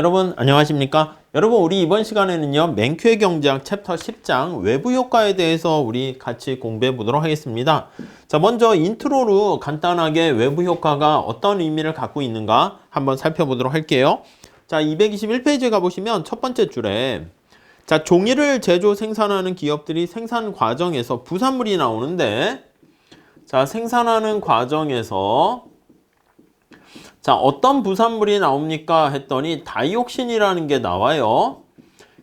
여러분 안녕하십니까? 여러분 우리 이번 시간에는요 맹큐의 경제학 챕터 10장 외부 효과에 대해서 우리 같이 공부해 보도록 하겠습니다. 자 먼저 인트로로 간단하게 외부 효과가 어떤 의미를 갖고 있는가 한번 살펴보도록 할게요. 자 221페이지에 가보시면 첫 번째 줄에 자 종이를 제조 생산하는 기업들이 생산 과정에서 부산물이 나오는데 자 생산하는 과정에서 자, 어떤 부산물이 나옵니까? 했더니 다이옥신이라는 게 나와요.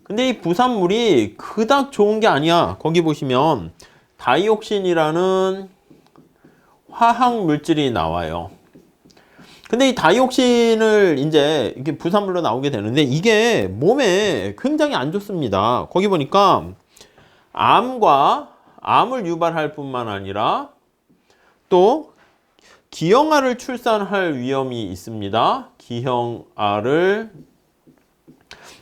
근데 이 부산물이 그닥 좋은 게 아니야. 거기 보시면 다이옥신이라는 화학 물질이 나와요. 근데 이 다이옥신을 이제 이렇게 부산물로 나오게 되는데 이게 몸에 굉장히 안 좋습니다. 거기 보니까 암과 암을 유발할 뿐만 아니라 또 기형아를 출산할 위험이 있습니다. 기형아를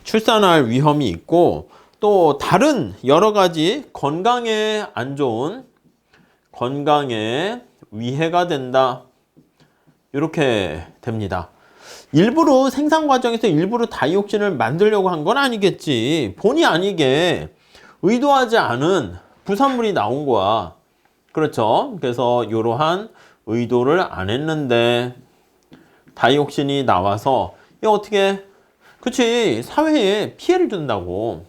출산할 위험이 있고 또 다른 여러 가지 건강에 안 좋은 건강에 위해가 된다. 이렇게 됩니다. 일부러 생산 과정에서 일부러 다이옥신을 만들려고 한 건 아니겠지. 본의 아니게 의도하지 않은 부산물이 나온 거야. 그렇죠. 그래서 이러한 의도를 안 했는데 다이옥신이 나와서 이 어떻게 그치 사회에 피해를 준다고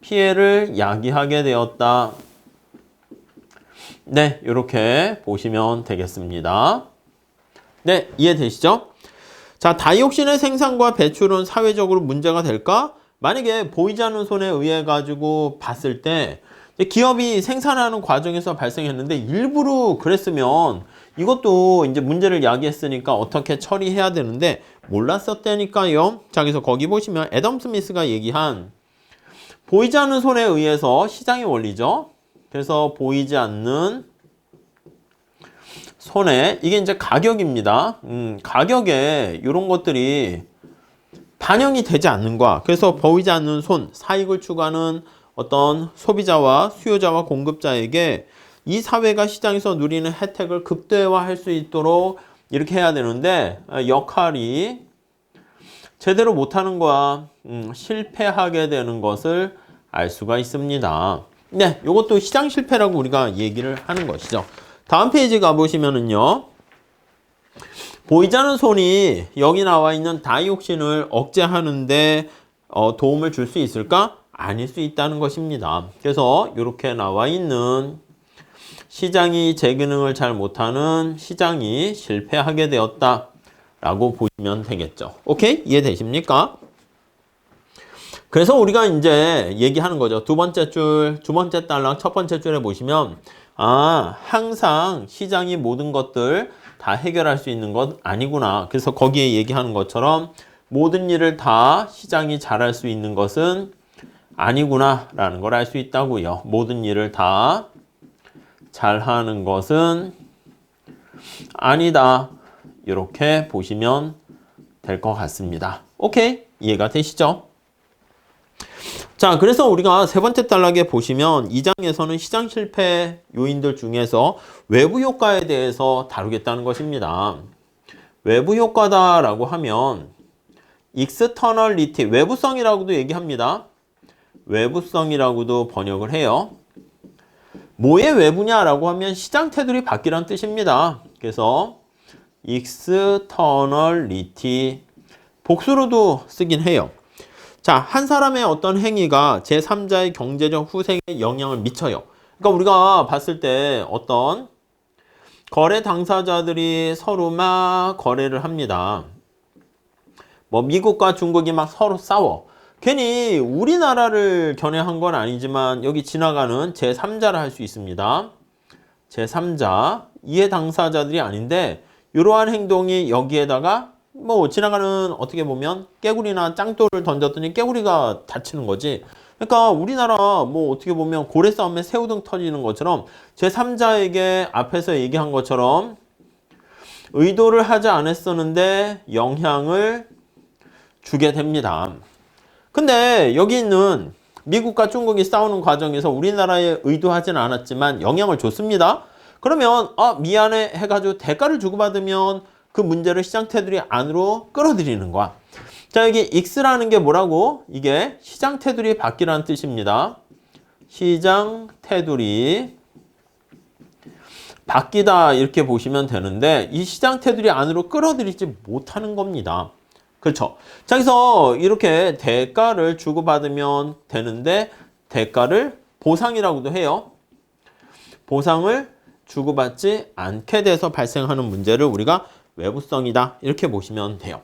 피해를 야기하게 되었다. 네, 이렇게 보시면 되겠습니다. 네, 이해되시죠? 자, 다이옥신의 생산과 배출은 사회적으로 문제가 될까? 만약에 보이지 않는 손에 의해 가지고 봤을 때 기업이 생산하는 과정에서 발생했는데 일부러 그랬으면 이것도 이제 문제를 야기했으니까 어떻게 처리해야 되는데 몰랐었다니까요. 자, 그래서 거기 보시면 애덤 스미스가 얘기한 보이지 않는 손에 의해서 시장의 원리죠. 그래서 보이지 않는 손에 이게 이제 가격입니다. 음, 가격에 이런 것들이 반영이 되지 않는 거야. 그래서 보이지 않는 손, 사익을 추구하는 어떤 소비자와 수요자와 공급자에게 이 사회가 시장에서 누리는 혜택을 극대화할 수 있도록 이렇게 해야 되는데 역할이 제대로 못하는 거야. 음, 실패하게 되는 것을 알 수가 있습니다. 네, 이것도 시장 실패라고 우리가 얘기를 하는 것이죠. 다음 페이지 가보시면은요. 보이지 않는 손이 여기 나와 있는 다이옥신을 억제하는데 어, 도움을 줄 수 있을까? 아닐 수 있다는 것입니다. 그래서 이렇게 나와 있는 시장이 제 기능을 잘 못하는 시장이 실패하게 되었다. 라고 보시면 되겠죠. 오케이? 이해되십니까? 그래서 우리가 이제 얘기하는 거죠. 두 번째 줄, 두 번째 달랑 첫 번째 줄에 보시면, 아, 항상 시장이 모든 것들 다 해결할 수 있는 것 아니구나. 그래서 거기에 얘기하는 것처럼 모든 일을 다 시장이 잘할 수 있는 것은 아니구나. 라는 걸 알 수 있다고요. 모든 일을 다 잘하는 것은 아니다. 이렇게 보시면 될 것 같습니다. 오케이? 이해가 되시죠? 자, 그래서 우리가 세 번째 단락에 보시면 이 장에서는 시장 실패 요인들 중에서 외부 효과에 대해서 다루겠다는 것입니다. 외부 효과다라고 하면 externality, 외부성이라고도 얘기합니다. 외부성이라고도 번역을 해요. 뭐의 외부냐라고 하면 시장 테두리 밖이란 뜻입니다. 그래서 externality 복수로도 쓰긴 해요. 자, 한 사람의 어떤 행위가 제3자의 경제적 후생에 영향을 미쳐요. 그러니까 우리가 봤을 때 어떤 거래 당사자들이 서로 막 거래를 합니다. 뭐 미국과 중국이 막 서로 싸워. 괜히 우리나라를 겨냥한 건 아니지만 여기 지나가는 제3자를 할 수 있습니다. 제3자, 이해 당사자들이 아닌데 이러한 행동이 여기에다가 뭐 지나가는 어떻게 보면 깨구리나 짱돌을 던졌더니 깨구리가 다치는 거지. 그러니까 우리나라 뭐 어떻게 보면 고래 싸움에 새우등 터지는 것처럼 제3자에게 앞에서 얘기한 것처럼 의도를 하지 않았었는데 영향을 주게 됩니다. 근데 여기 있는 미국과 중국이 싸우는 과정에서 우리나라에 의도하진 않았지만 영향을 줬습니다. 그러면 아 미안해 해가지고 대가를 주고받으면 그 문제를 시장 테두리 안으로 끌어들이는 거야. 자, 여기 x라는 게 뭐라고? 이게 시장 테두리 바뀌라는 뜻입니다. 시장 테두리 바뀌다 이렇게 보시면 되는데 이 시장 테두리 안으로 끌어들이지 못하는 겁니다. 그렇죠. 자, 그래서 이렇게 대가를 주고받으면 되는데 대가를 보상이라고도 해요. 보상을 주고받지 않게 돼서 발생하는 문제를 우리가 외부성이다 이렇게 보시면 돼요.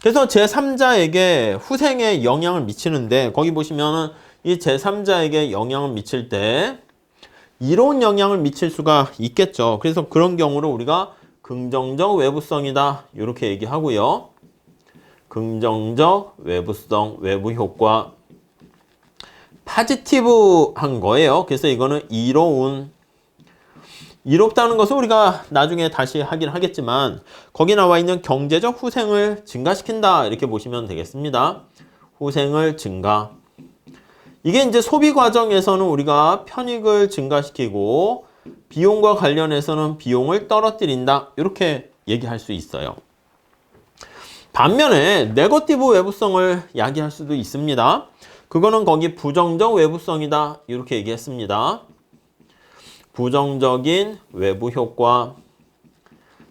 그래서 제3자에게 후생에 영향을 미치는데 거기 보시면은 이 제3자에게 영향을 미칠 때 이로운 영향을 미칠 수가 있겠죠. 그래서 그런 경우를 우리가 긍정적 외부성이다 이렇게 얘기하고요. 긍정적 외부성, 외부 효과 파지티브한 거예요. 그래서 이거는 이로운 이롭다는 것은 우리가 나중에 다시 하긴 하겠지만 거기 나와 있는 경제적 후생을 증가시킨다 이렇게 보시면 되겠습니다. 후생을 증가. 이게 이제 소비 과정에서는 우리가 편익을 증가시키고 비용과 관련해서는 비용을 떨어뜨린다 이렇게 얘기할 수 있어요. 반면에 네거티브 외부성을 야기할 수도 있습니다. 그거는 거기 부정적 외부성이다 이렇게 얘기했습니다. 부정적인 외부 효과.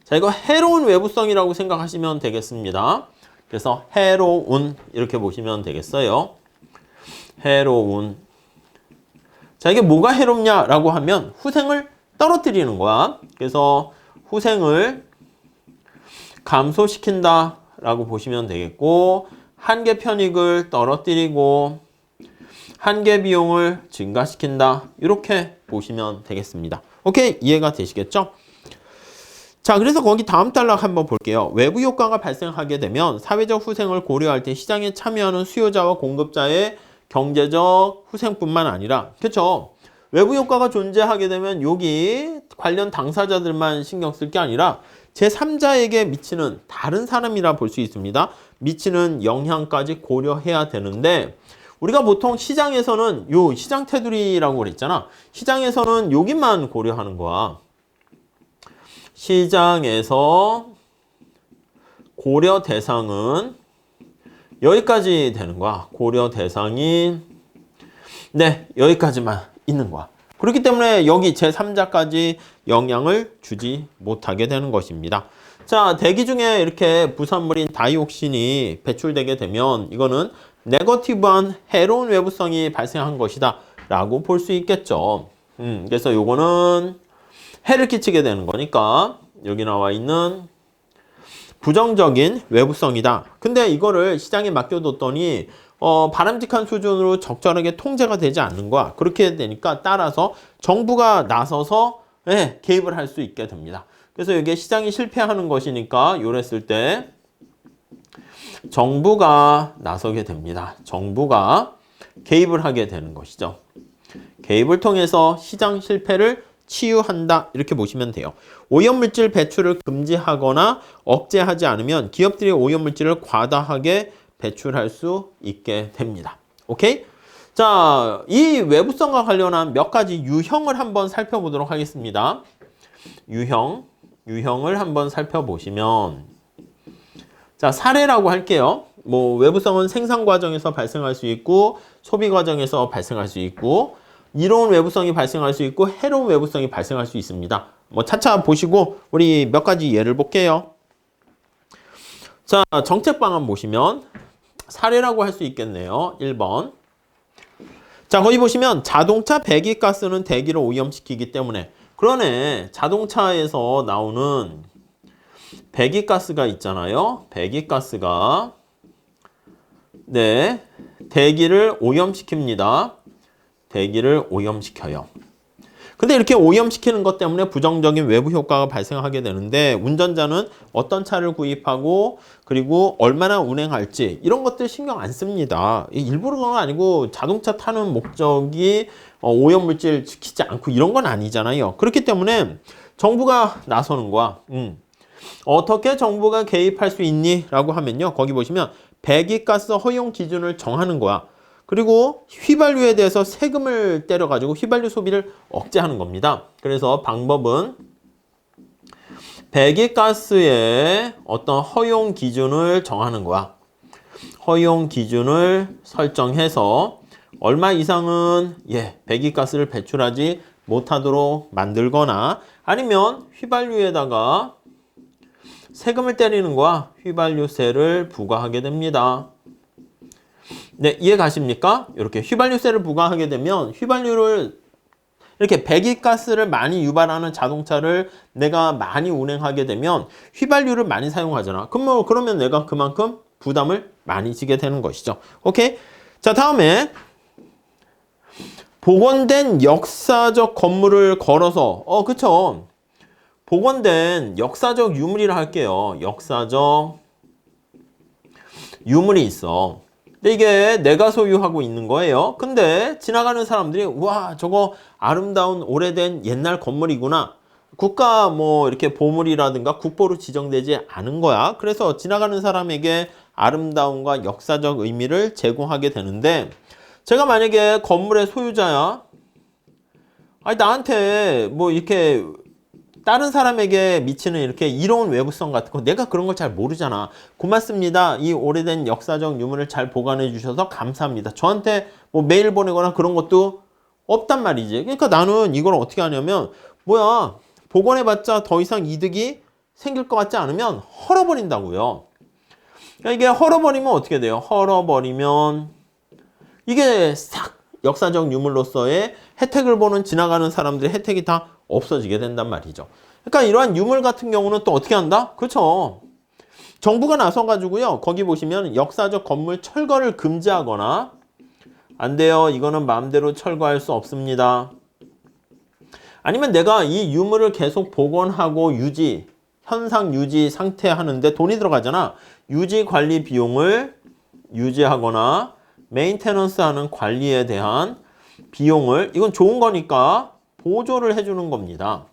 자, 이거 해로운 외부성이라고 생각하시면 되겠습니다. 그래서 해로운 이렇게 보시면 되겠어요. 해로운. 자, 이게 뭐가 해롭냐라고 하면 후생을 떨어뜨리는 거야. 그래서 후생을 감소시킨다 라고 보시면 되겠고 한계 편익을 떨어뜨리고 한계 비용을 증가시킨다. 이렇게 보시면 되겠습니다. 오케이? 이해가 되시겠죠? 자, 그래서 거기 다음 단락 한번 볼게요. 외부 효과가 발생하게 되면 사회적 후생을 고려할 때 시장에 참여하는 수요자와 공급자의 경제적 후생뿐만 아니라, 그렇죠? 외부 효과가 존재하게 되면 여기 관련 당사자들만 신경 쓸 게 아니라 제3자에게 미치는 다른 사람이라 볼 수 있습니다. 미치는 영향까지 고려해야 되는데 우리가 보통 시장에서는 요 시장 테두리라고 그랬잖아. 시장에서는 여기만 고려하는 거야. 시장에서 고려 대상은 여기까지 되는 거야. 고려 대상이 네, 여기까지만 있는 거야. 그렇기 때문에 여기 제3자까지 영향을 주지 못하게 되는 것입니다. 자, 대기 중에 이렇게 부산물인 다이옥신이 배출되게 되면 이거는 네거티브한 해로운 외부성이 발생한 것이다 라고 볼 수 있겠죠. 음, 그래서 요거는 해를 끼치게 되는 거니까 여기 나와 있는 부정적인 외부성이다. 근데 이거를 시장에 맡겨뒀더니 어, 바람직한 수준으로 적절하게 통제가 되지 않는 거야. 그렇게 되니까 따라서 정부가 나서서 예, 개입을 할 수 있게 됩니다. 그래서 이게 시장이 실패하는 것이니까 요랬을 때 정부가 나서게 됩니다. 정부가 개입을 하게 되는 것이죠. 개입을 통해서 시장 실패를 치유한다 이렇게 보시면 돼요. 오염물질 배출을 금지하거나 억제하지 않으면 기업들이 오염물질을 과다하게 배출할 수 있게 됩니다. 오케이? 자, 이 외부성과 관련한 몇 가지 유형을 한번 살펴보도록 하겠습니다. 유형, 유형을 한번 살펴보시면 자, 사례라고 할게요. 뭐 외부성은 생산 과정에서 발생할 수 있고 소비 과정에서 발생할 수 있고 이로운 외부성이 발생할 수 있고 해로운 외부성이 발생할 수 있습니다. 뭐 차차 보시고 우리 몇 가지 예를 볼게요. 자, 정책 방안 보시면 사례라고 할 수 있겠네요. 1번. 자, 거기 보시면 자동차 배기가스는 대기를 오염시키기 때문에 그러네. 자동차에서 나오는 배기가스가 있잖아요. 배기가스가 네, 대기를 오염시킵니다. 대기를 오염시켜요. 근데 이렇게 오염시키는 것 때문에 부정적인 외부 효과가 발생하게 되는데 운전자는 어떤 차를 구입하고 그리고 얼마나 운행할지 이런 것들 신경 안 씁니다. 일부러가 아니고 자동차 타는 목적이 어, 오염물질 지키지 않고 이런 건 아니잖아요. 그렇기 때문에 정부가 나서는 거야. 음. 어떻게 정부가 개입할 수 있니? 라고 하면요. 거기 보시면 배기가스 허용 기준을 정하는 거야. 그리고 휘발유에 대해서 세금을 때려가지고 휘발유 소비를 억제하는 겁니다. 그래서 방법은 배기가스의 어떤 허용 기준을 정하는 거야. 허용 기준을 설정해서 얼마 이상은 예, 배기가스를 배출하지 못하도록 만들거나 아니면 휘발유에다가 세금을 때리는 거와 휘발유세를 부과하게 됩니다. 네, 이해 가십니까? 이렇게 휘발유세를 부과하게 되면 휘발유를 이렇게 배기가스를 많이 유발하는 자동차를 내가 많이 운행하게 되면 휘발유를 많이 사용하잖아. 그러면, 그러면 내가 그만큼 부담을 많이 지게 되는 것이죠. 오케이? 자, 다음에 복원된 역사적 건물을 걸어서 어, 그쵸. 복원된 역사적 유물이라 할게요. 역사적 유물이 있어. 근데 이게 내가 소유하고 있는 거예요. 근데 지나가는 사람들이 와 저거 아름다운 오래된 옛날 건물이구나. 국가 뭐 이렇게 보물이라든가 국보로 지정되지 않은 거야. 그래서 지나가는 사람에게 아름다움과 역사적 의미를 제공하게 되는데 제가 만약에 건물의 소유자야. 아니 나한테 뭐 이렇게 다른 사람에게 미치는 이렇게 이로운 외부성 같은 거 내가 그런 걸 잘 모르잖아. 고맙습니다. 이 오래된 역사적 유물을 잘 보관해 주셔서 감사합니다. 저한테 뭐 메일 보내거나 그런 것도 없단 말이지. 그러니까 나는 이걸 어떻게 하냐면 뭐야 복원해봤자 더 이상 이득이 생길 것 같지 않으면 헐어버린다고요. 그러니까 이게 헐어버리면 어떻게 돼요? 헐어버리면 이게 싹 역사적 유물로서의 혜택을 보는 지나가는 사람들의 혜택이 다 없어지게 된단 말이죠. 그러니까 이러한 유물 같은 경우는 또 어떻게 한다? 그렇죠. 정부가 나서 가지고요. 거기 보시면 역사적 건물 철거를 금지하거나 안 돼요. 이거는 마음대로 철거할 수 없습니다. 아니면 내가 이 유물을 계속 복원하고 유지, 현상 유지 상태 하는데 돈이 들어가잖아. 유지 관리 비용을 유지하거나 메인테넌스 하는 관리에 대한 비용을 이건 좋은 거니까 보조를 해주는 겁니다.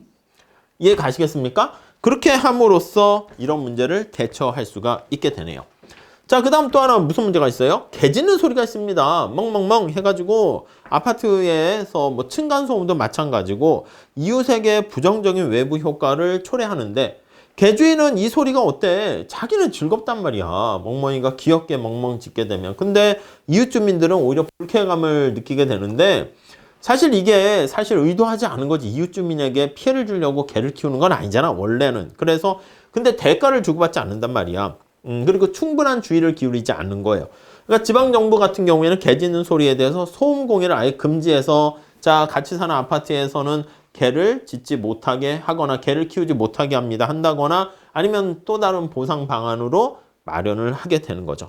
이해 가시겠습니까? 그렇게 함으로써 이런 문제를 대처할 수가 있게 되네요. 자, 그 다음 또 하나 무슨 문제가 있어요? 개 짖는 소리가 있습니다. 멍멍멍 해가지고 아파트에서 뭐 층간소음도 마찬가지고 이웃에게 부정적인 외부 효과를 초래하는데 개주인은 이 소리가 어때? 자기는 즐겁단 말이야. 멍멍이가 귀엽게 멍멍 짖게 되면. 근데 이웃 주민들은 오히려 불쾌감을 느끼게 되는데 사실 이게 사실 의도하지 않은 거지. 이웃 주민에게 피해를 주려고 개를 키우는 건 아니잖아. 원래는. 그래서 근데 대가를 주고받지 않는단 말이야. 음, 그리고 충분한 주의를 기울이지 않는 거예요. 그러니까 지방 정부 같은 경우에는 개 짖는 소리에 대해서 소음 공해를 아예 금지해서 자 같이 사는 아파트에서는 개를 짖지 못하게 하거나 개를 키우지 못하게 합니다. 한다거나 아니면 또 다른 보상 방안으로 마련을 하게 되는 거죠.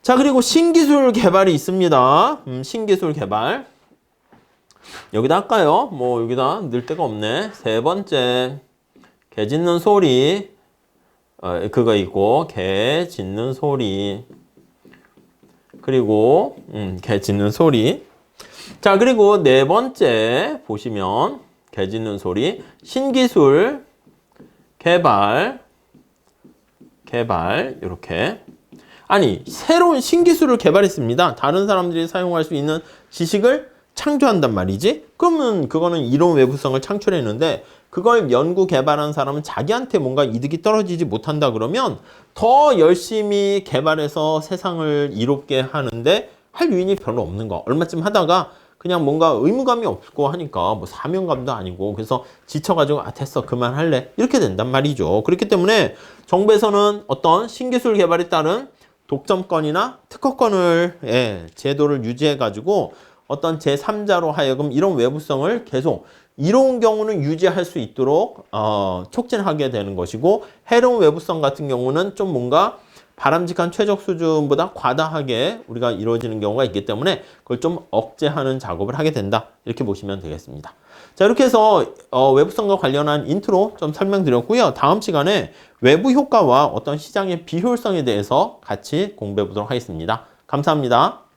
자 그리고 신기술 개발이 있습니다. 음, 신기술 개발 여기다 할까요? 뭐 여기다 넣을 데가 없네. 세 번째. 개 짖는 소리. 어, 그거 있고 개 짖는 소리. 그리고 음, 개 짖는 소리. 자 그리고 네 번째 보시면 개 짖는 소리. 신기술 개발 개발 이렇게. 아니 새로운 신기술을 개발했습니다. 다른 사람들이 사용할 수 있는 지식을 창조한단 말이지 그러면 그거는 이론 외부성을 창출했는데 그걸 연구 개발한 사람은 자기한테 뭔가 이득이 떨어지지 못한다 그러면 더 열심히 개발해서 세상을 이롭게 하는데 할 유인이 별로 없는 거. 얼마쯤 하다가 그냥 뭔가 의무감이 없고 하니까 뭐 사명감도 아니고 그래서 지쳐가지고 아 됐어 그만할래 이렇게 된단 말이죠. 그렇기 때문에 정부에서는 어떤 신기술 개발에 따른 독점권이나 특허권을 예, 제도를 유지해 가지고 어떤 제3자로 하여금 이런 외부성을 계속 이로운 경우는 유지할 수 있도록 어, 촉진하게 되는 것이고 해로운 외부성 같은 경우는 좀 뭔가 바람직한 최적 수준보다 과다하게 우리가 이루어지는 경우가 있기 때문에 그걸 좀 억제하는 작업을 하게 된다 이렇게 보시면 되겠습니다. 자 이렇게 해서 어, 외부성과 관련한 인트로 좀 설명드렸고요. 다음 시간에 외부 효과와 어떤 시장의 비효율성에 대해서 같이 공부해 보도록 하겠습니다. 감사합니다.